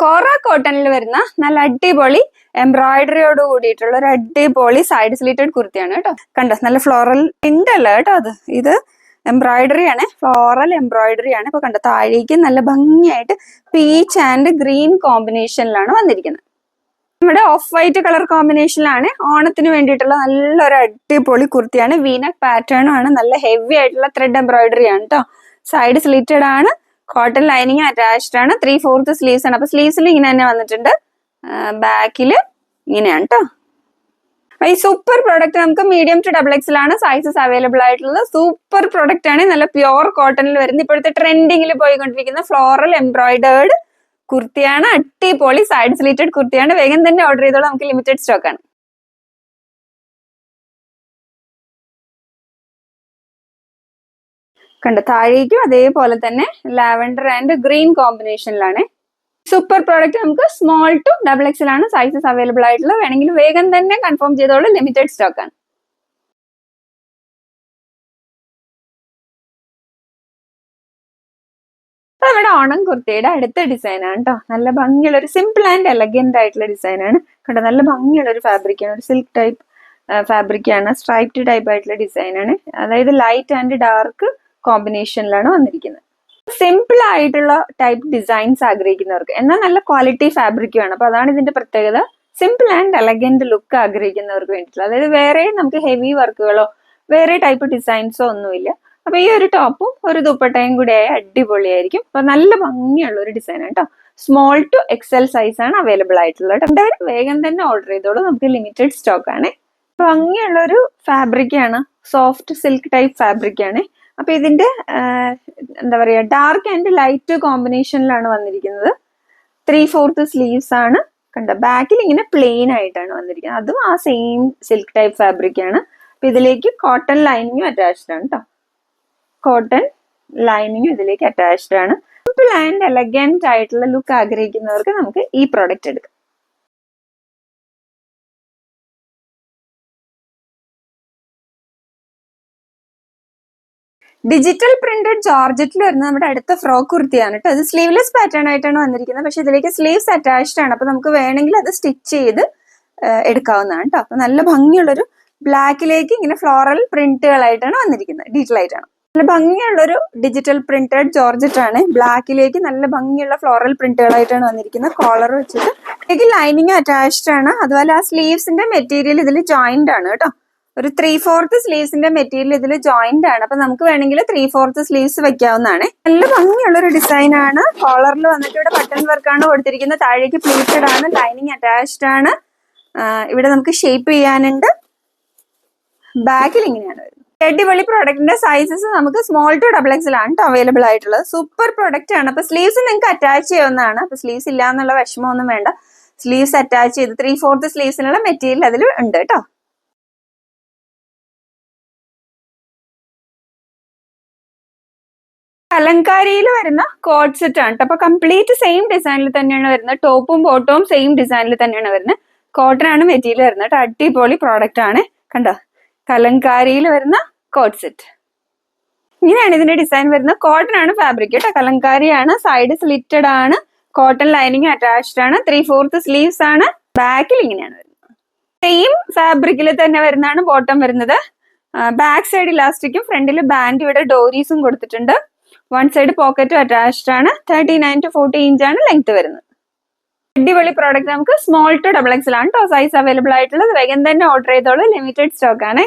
കോറ കോട്ടണിൽ വരുന്ന നല്ല അടിപൊളി എംബ്രോയിഡറിയോട് കൂടിയിട്ടുള്ള ഒരു അടിപൊളി സൈഡ് സ്ലീറ്റഡ് കുർത്തിയാണ് കേട്ടോ. കണ്ടോ നല്ല ഫ്ലോറൽ പ്രിന്റ് അല്ല കേട്ടോ അത്. ഇത് എംബ്രോയിഡറി ആണ് ഫ്ലോറൽ എംബ്രോയിഡറി ആണ്. ഇപ്പൊ കണ്ടോ താഴേക്ക് നല്ല ഭംഗിയായിട്ട് പീച്ച് ആൻഡ് ഗ്രീൻ കോമ്പിനേഷനിലാണ് വന്നിരിക്കുന്നത്. നമ്മുടെ ഓഫ് വൈറ്റ് കളർ കോമ്പിനേഷനിലാണ് ഓണത്തിന് വേണ്ടിയിട്ടുള്ള നല്ലൊരു അടിപൊളി കുർത്തിയാണ്. വീനക് പാറ്റേണും ആണ് നല്ല ഹെവി ആയിട്ടുള്ള ത്രെഡ് എംബ്രോയിഡറി ആണ് കേട്ടോ സൈഡ് സ്ലിറ്റഡ് ആണ്. കോട്ടൺ ലൈനിങ് അറ്റാച്ച്ഡ് ആണ്. ത്രീ ഫോർത്ത് സ്ലീവ്സ് ആണ്. അപ്പൊ സ്ലീവ്സിൽ ഇങ്ങനെ തന്നെ വന്നിട്ടുണ്ട്. ബാക്കിൽ ഇങ്ങനെയാണ് കേട്ടോ ഈ സൂപ്പർ പ്രോഡക്റ്റ് നമുക്ക് മീഡിയം ടു ഡബിൾ എക്സിലാണ് സൈസസ് അവൈലബിൾ ആയിട്ടുള്ളത്. സൂപ്പർ പ്രോഡക്റ്റ് ആണ്. നല്ല പ്യുവർ കോട്ടണിൽ വരുന്നത്. ഇപ്പോഴത്തെ ട്രെൻഡിങ്ങിൽ പോയിക്കൊണ്ടിരിക്കുന്ന ഫ്ലോറൽ എംബ്രോയിഡേർഡ് കുർത്തിയാണ്. അടിപൊളി സൈഡ് സ്ലീറ്റഡ് കുർത്തിയാണ്. വേഗം തന്നെ ഓർഡർ ചെയ്തോളൂ. നമുക്ക് ലിമിറ്റഡ് സ്റ്റോക്ക് ആണ്. കണ്ടോ താഴേക്കും അതേപോലെ തന്നെ ലാവൻഡർ ആൻഡ് ഗ്രീൻ കോമ്പിനേഷനിലാണ്. സൂപ്പർ പ്രോഡക്റ്റ് നമുക്ക് സ്മോൾ ടു ഡബിൾ എക്സൽ ആണ് സൈസസ് അവൈലബിൾ ആയിട്ടുള്ളത്. വേണമെങ്കിൽ വേഗം തന്നെ കൺഫേം ചെയ്തോളൂ. ലിമിറ്റഡ് സ്റ്റോക്ക് ആണ്. നമ്മുടെ ഓണം കുർത്തിയുടെ അടുത്ത ഡിസൈൻ ആണ് കേട്ടോ നല്ല ഭംഗിയുള്ള ഒരു സിമ്പിൾ ആൻഡ് എലഗന്റ് ആയിട്ടുള്ള ഡിസൈൻ ആണ്. കേട്ടോ നല്ല ഭംഗിയുള്ള ഒരു ഫാബ്രിക് ആണ്. ഒരു സിൽക്ക് ടൈപ്പ് ഫാബ്രിക് ആണ്. സ്ട്രൈപ്ഡ് ടൈപ്പ് ആയിട്ടുള്ള ഡിസൈൻ ആണ്. അതായത് ലൈറ്റ് ആൻഡ് ഡാർക്ക് കോമ്പിനേഷനിലാണ് വന്നിരിക്കുന്നത്. സിമ്പിൾ ആയിട്ടുള്ള ടൈപ്പ് ഡിസൈൻസ് ആഗ്രഹിക്കുന്നവർക്ക് എന്നാൽ നല്ല ക്വാളിറ്റി ഫാബ്രിക് വേണം. അപ്പൊ അതാണ് ഇതിന്റെ പ്രത്യേകത. സിമ്പിൾ ആൻഡ് എലഗന്റ് ലുക്ക് ആഗ്രഹിക്കുന്നവർക്ക് വേണ്ടിയിട്ടുള്ള. അതായത് വേറെ നമുക്ക് ഹെവി വർക്കുകളോ വേറെ ടൈപ്പ് ഡിസൈൻസോ ഒന്നുമില്ല. അപ്പൊ ഈ ഒരു ടോപ്പും ഒരു ദുപ്പട്ടയും കൂടി ആയ അടിപൊളിയായിരിക്കും. അപ്പൊ നല്ല ഭംഗിയുള്ള ഒരു ഡിസൈൻ കേട്ടോ. സ്മോൾ ടു എക്സൽ സൈസ് ആണ് അവൈലബിൾ ആയിട്ടുള്ളത് എന്തായാലും വേഗം തന്നെ ഓർഡർ ചെയ്തോളൂ. നമുക്ക് ലിമിറ്റഡ് സ്റ്റോക്ക് ആണ്. ഭംഗിയുള്ള ഒരു ഫാബ്രിക് ആണ്. സോഫ്റ്റ് സിൽക്ക് ടൈപ്പ് ഫാബ്രിക് ആണ്. അപ്പൊ ഇതിന്റെ എന്താ പറയാ ഡാർക്ക് ആൻഡ് ലൈറ്റ് കോമ്പിനേഷനിലാണ് വന്നിരിക്കുന്നത്. ത്രീ ഫോർത്ത് സ്ലീവ്സ് ആണ്. കണ്ട? ബാക്കിൽ ഇങ്ങനെ പ്ലെയിൻ ആയിട്ടാണ് വന്നിരിക്കുന്നത്. അതും ആ സെയിം സിൽക്ക് ടൈപ്പ് ഫാബ്രിക് ആണ്. അപ്പൊ ഇതിലേക്ക് കോട്ടൺ ലൈനിങ്ങും അറ്റാച്ച്ഡ് ആണ് കേട്ടോ കോട്ടൺ ലൈനിങ്ങും ഇതിലേക്ക് അറ്റാച്ച്ഡ് ആണ്. സിമ്പിൾ ആൻഡ് എലഗന്റ് ആയിട്ടുള്ള ലുക്ക് ആഗ്രഹിക്കുന്നവർക്ക് നമുക്ക് ഈ പ്രോഡക്റ്റ് എടുക്കാം. ഡിജിറ്റൽ പ്രിന്റഡ് ജോർജറ്റിൽ വരുന്ന നമ്മുടെ അടുത്ത ഫ്രോക്ക് കുർത്തിയാണ് കേട്ടോ അത് സ്ലീവ്ലെസ് പാറ്റേൺ ആയിട്ടാണ് വന്നിരിക്കുന്നത്. പക്ഷെ ഇതിലേക്ക് സ്ലീവ്സ് അറ്റാച്ച്ഡ് ആണ്. അപ്പൊ നമുക്ക് വേണമെങ്കിൽ അത് സ്റ്റിച്ച് ചെയ്ത് എടുക്കാവുന്നതാണ് കേട്ടോ അപ്പൊ നല്ല ഭംഗിയുള്ളൊരു ബ്ലാക്കിലേക്ക് ഇങ്ങനെ ഫ്ലോറൽ പ്രിന്റുകളായിട്ടാണ് വന്നിരിക്കുന്നത്. ഡീറ്റെയിൽ ആയിട്ടാണ്. നല്ല ഭംഗിയുള്ളൊരു ഡിജിറ്റൽ പ്രിന്റഡ് ജോർജറ്റ് ആണ്. ബ്ലാക്കിലേക്ക് നല്ല ഭംഗിയുള്ള ഫ്ലോറൽ പ്രിന്റുകളായിട്ടാണ് വന്നിരിക്കുന്നത്. കോളർ വെച്ചിട്ട്. ഇതിലേക്ക് ലൈനിങ് അറ്റാച്ച്ഡ് ആണ്. അതുപോലെ ആ സ്ലീവ്സിന്റെ മെറ്റീരിയൽ ഇതിൽ ജോയിന്റ് ആണ് കേട്ടോ ഒരു ത്രീ ഫോർത്ത് സ്ലീവ്സിന്റെ മെറ്റീരിയൽ ഇതിൽ ജോയിന്റ് ആണ്. അപ്പൊ നമുക്ക് വേണമെങ്കിൽ ത്രീ ഫോർത്ത് സ്ലീവ്സ് വെക്കാവുന്നതാണ്. നല്ല ഭംഗിയുള്ള ഒരു ഡിസൈൻ ആണ്. കോളറിൽ വന്നിട്ട് ഇവിടെ ബട്ടൺ വർക്കാണ് ആണ് കൊടുത്തിരിക്കുന്നത്. താഴേക്ക് പ്ലീറ്റഡ് ആണ് ലൈനിങ് അറ്റാച്ച്ഡ് ആണ്. ഇവിടെ നമുക്ക് ഷേപ്പ് ചെയ്യാനുണ്ട്. ബാക്കിൽ ഇങ്ങനെയാണ് വരുന്നത്. അടിപൊളി പ്രോഡക്റ്റിന്റെ സൈസസ് നമുക്ക് സ്മോൾ ടു ഡബിൾ എക്സിലാണ് കേട്ടോ അവൈലബിൾ ആയിട്ടുള്ളത്. സൂപ്പർ പ്രോഡക്റ്റ് ആണ്. അപ്പൊ സ്ലീവ്സ് നിങ്ങൾക്ക് അറ്റാച്ച് ചെയ്യാവുന്നതാണ്. അപ്പൊ സ്ലീവ്സ് ഇല്ല എന്നുള്ള വിഷമമൊന്നും വേണ്ട. സ്ലീവ്സ് അറ്റാച്ച് ചെയ്ത് ത്രീ ഫോർത്ത് സ്ലീവ്സിനുള്ള മെറ്റീരിയൽ അതിൽ ഉണ്ട് കേട്ടോ കലങ്കാരിയിൽ വരുന്ന കോഡ് സെറ്റ് ആണ്. അപ്പൊ കംപ്ലീറ്റ് സെയിം ഡിസൈനിൽ തന്നെയാണ് വരുന്നത്. ടോപ്പും ബോട്ടവും സെയിം ഡിസൈനിൽ തന്നെയാണ് വരുന്നത്. കോട്ടൺ ആണ് മെറ്റീരിയൽ വരുന്നത്. അടിപൊളി പ്രോഡക്റ്റ് ആണ്. കണ്ടോ? കലങ്കാരിയിൽ വരുന്ന കോഡ് സെറ്റ് ഇങ്ങനെയാണ് ഇതിന്റെ ഡിസൈൻ വരുന്നത്. കോട്ടൺ ആണ് ഫാബ്രിക് കേട്ടോ കലങ്കാരിയാണ്. സൈഡ് സ്ലിറ്റഡ് ആണ്. കോട്ടൺ ലൈനിങ് അറ്റാച്ച്ഡ് ആണ്. ത്രീ ഫോർത്ത് സ്ലീവ്സ് ആണ്. ബാക്കിൽ ഇങ്ങനെയാണ് വരുന്നത്. സെയിം ഫാബ്രിക്കിൽ തന്നെ വരുന്നതാണ് ബോട്ടം വരുന്നത്. ബാക്ക് സൈഡ് ഇലാസ്റ്റിക്കും ഫ്രണ്ടിൽ ബാൻഡ് ഇവിടെ ഡോറീസും കൊടുത്തിട്ടുണ്ട്. വൺ സൈഡ് പോക്കറ്റും അറ്റാച്ച്ഡ് ആണ്. Thirty nine to forty inch ആണ് ലെങ്ത് വരുന്നത്. അടിപൊളി പ്രോഡക്റ്റ് നമുക്ക് സ്മോൾ ടു ഡബിൾ എക്സൽ ആണ് കേട്ടോ സൈസ് അവൈലബിൾ ആയിട്ടുള്ളത്. വേഗം തന്നെ ഓർഡർ ചെയ്തോളൂ. ലിമിറ്റഡ് സ്റ്റോക്ക് ആണ്.